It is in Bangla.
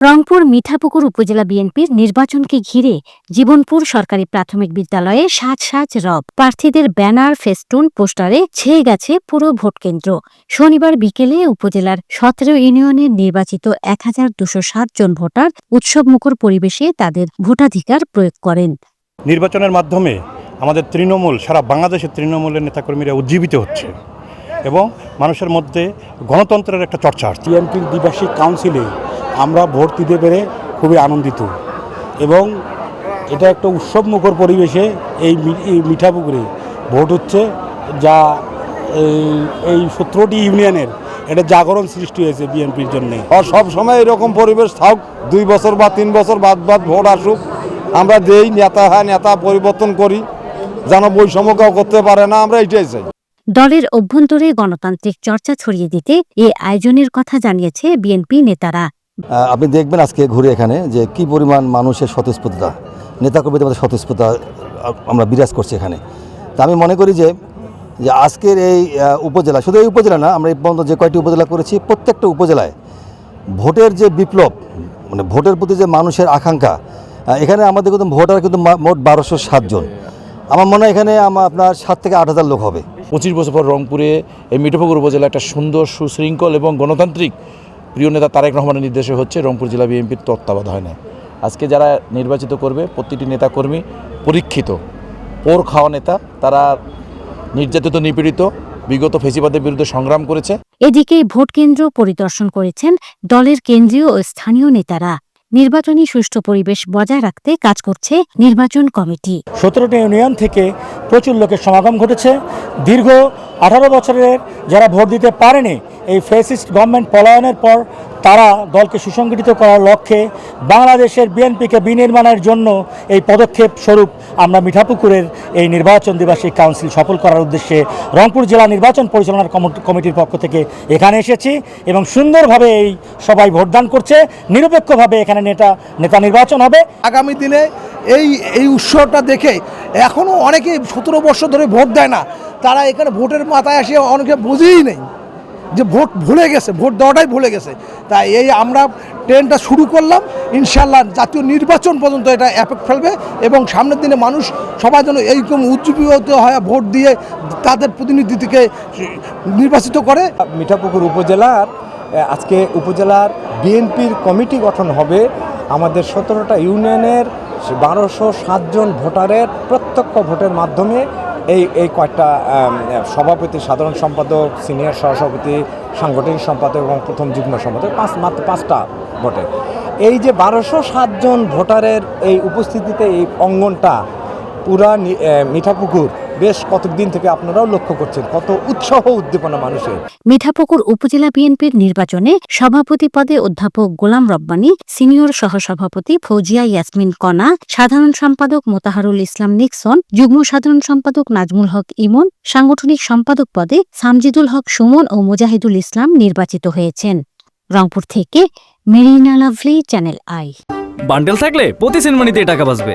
রংপুর মিঠাপুকুর উপজেলা বিএনপির নির্বাচনকে ঘিরে জীবনপুর সরকারি প্রাথমিক বিদ্যালয়ে সাজ সাজ রব। প্রার্থীদের ব্যানার ফেস্টুন পোস্টারে ছেয়ে গেছে পুরো ভোটকেন্দ্র শনিবার বিকেলে উপজেলার সতেরো ইউনিয়নের নির্বাচিত এক হাজার দুশো ষাট জন ভোটার উৎসবমুখর পরিবেশে তাদের ভোটাধিকার প্রয়োগ করেন। নির্বাচনের মাধ্যমে আমাদের তৃণমূল সারা বাংলাদেশের তৃণমূলের নেতাকর্মীরা উজ্জীবিত হচ্ছে এবং মানুষের মধ্যে গণতন্ত্রের একটা চর্চা আসছে। টিএমপির দ্বিবার্ষিক কাউন্সিলে আমরা ভোট দিতে পেরে খুবই আনন্দিত। এবং এটা একটা উৎসবমুখর পরিবেশে এই এই মিঠাপুকুরে ভোট হচ্ছে যা এই এই সতেরোটি ইউনিয়নের এটা জাগরণ সৃষ্টি হয়েছে বিএনপির জন্যে। আর সব সময় এরকম পরিবেশ থাক দুই বছর বা তিন বছর বাদ বাদ ভোট আসুক আমরা যেই নেতা হ্যাঁ নেতা পরিবর্তন করি যেন বৈষম্য কেউ করতে পারে না আমরা এটাই চাই। দলের অভ্যন্তরে গণতান্ত্রিক চর্চা ছড়িয়ে দিতে এ আয়োজনের কথা জানিয়েছে বিএনপি নেতারা। আপনি দেখবেন আজকে ঘুরে এখানে যে কি পরিমাণ মানুষের স্বতঃস্ফূর্ততা, নেতাকর্মীদের মধ্যে স্বতঃস্ফূর্ততা আমরা বিরাজ করছি এখানে। তা আমি মনে করি যে যে আজকের এই উপজেলা, শুধু এই উপজেলা না, আমরা এই পর্যন্ত যে কয়টি উপজেলা করেছি, প্রত্যেকটা উপজেলায় ভোটের যে বিপ্লব মানে ভোটের প্রতি যে মানুষের আকাঙ্ক্ষা এখানে আমাদের কিন্তু ভোটার কিন্তু মোট বারোশো সাতজন আমার মনে হয় এখানে আমার আপনার সাত থেকে আট হাজার লোক হবে। পঁচিশ বছর পর রংপুরে এই মিঠপুকুর উপজেলা একটা সুন্দর সুশৃঙ্খল এবং গণতান্ত্রিক প্রিয় নেতা তারেক রহমানের নির্দেশে হচ্ছে রংপুর জেলা বিএনপির তত্ত্বাবধানে। আজকে যারা নির্বাচিত করবে, প্রতিটি নেতাকর্মী পরীক্ষিত, পোর খাওয়া নেতা, তারা নির্যাতিত, নিপীড়িত, বিগত ফেসিবাদের বিরুদ্ধে সংগ্রাম করেছে। এদিকে ভোট কেন্দ্র পরিদর্শন করেছেন দলের কেন্দ্রীয় ও স্থানীয় নেতারা। নির্বাচনী সুষ্ঠু পরিবেশ বজায় রাখতে কাজ করছে নির্বাচন কমিটি। সতেরোটি ইউনিয়ন থেকে প্রচুর লোকের সমাগম ঘটেছে। দীর্ঘ আঠারো বছরের যারা ভোট দিতে পারেনি, এই ফেসিস্ট গভর্নমেন্ট পলায়নের পর তারা দলকে সুসংগঠিত করার লক্ষ্যে বাংলাদেশের বিএনপিকে বিনির্মাণের জন্য এই পদক্ষেপ স্বরূপ আমরা মিঠাপুকুরের এই নির্বাচন দ্বিবার্ষিক কাউন্সিল সফল করার উদ্দেশ্যে রংপুর জেলা নির্বাচন পরিচালনার কমিটি- কমিটির পক্ষ থেকে এখানে এসেছি এবং সুন্দরভাবে এই সবাই ভোটদান করছে। নিরপেক্ষভাবে এখানে নেতা নেতা নির্বাচন হবে। আগামী দিনে এই এই উৎসবটা দেখে এখনও অনেকে সতেরো বছর ধরে ভোট দেয় না। তারা এখানে ভোটের মাথায় আসে, অনেকে বুঝেই নেই। যে ভোট ভুলে গেছে, ভোট দেওয়াটাই ভুলে গেছে। তাই এই আমরা ট্রেনটা শুরু করলাম ইনশাল্লাহ জাতীয় নির্বাচন পর্যন্ত এটা অ্যাফেক্ট ফেলবে এবং সামনের দিনে মানুষ সবাই যেন এইরকম উজ্জীবিত হয় ভোট দিয়ে তাদের প্রতিনিধিকে নির্বাচিত করে। মিঠাপুকুর উপজেলার, আজকে উপজেলার বিএনপির কমিটি গঠন হবে আমাদের সতেরোটা ইউনিয়নের বারোশো সাতজন ভোটারের প্রত্যক্ষ ভোটের মাধ্যমে এই এই কয়েকটা সভাপতি, সাধারণ সম্পাদক, সিনিয়র সহসভাপতি, সাংগঠনিক সম্পাদক এবং প্রথম যুগ্ম সম্পাদক, পাঁচ মাত্র পাঁচটা ভোটে। এই যে বারোশো সাতজন ভোটারের এই উপস্থিতিতে এই অঙ্গনটা পুরা মিঠাপুকুর বেশ কতদিন থেকে আপনারাও লক্ষ্য করছেন কত উৎসাহ উদ্দীপনা মানুষের। মিঠাপুকুর উপজেলা বিএনপির নির্বাচনে সভাপতি পদে অধ্যাপক গোলাম রব্বানী সিনিয়র সহসভাপতি ফৌজিয়া ইয়াসমিন কণা সাধারণ সম্পাদক মোতাহারুল ইসলাম নিক্সন যুগ্ম সাধারণ সম্পাদক নাজমুল হক ইমন সাংগঠনিক সম্পাদক পদে সামজিদুল হক সুমন ও মুজাহিদুল ইসলাম নির্বাচিত হয়েছেন। রংপুর থেকে Marina Lovely channel I. Bundle থাকলে প্রতি সেনমানিতে টাকা বাঁচবে।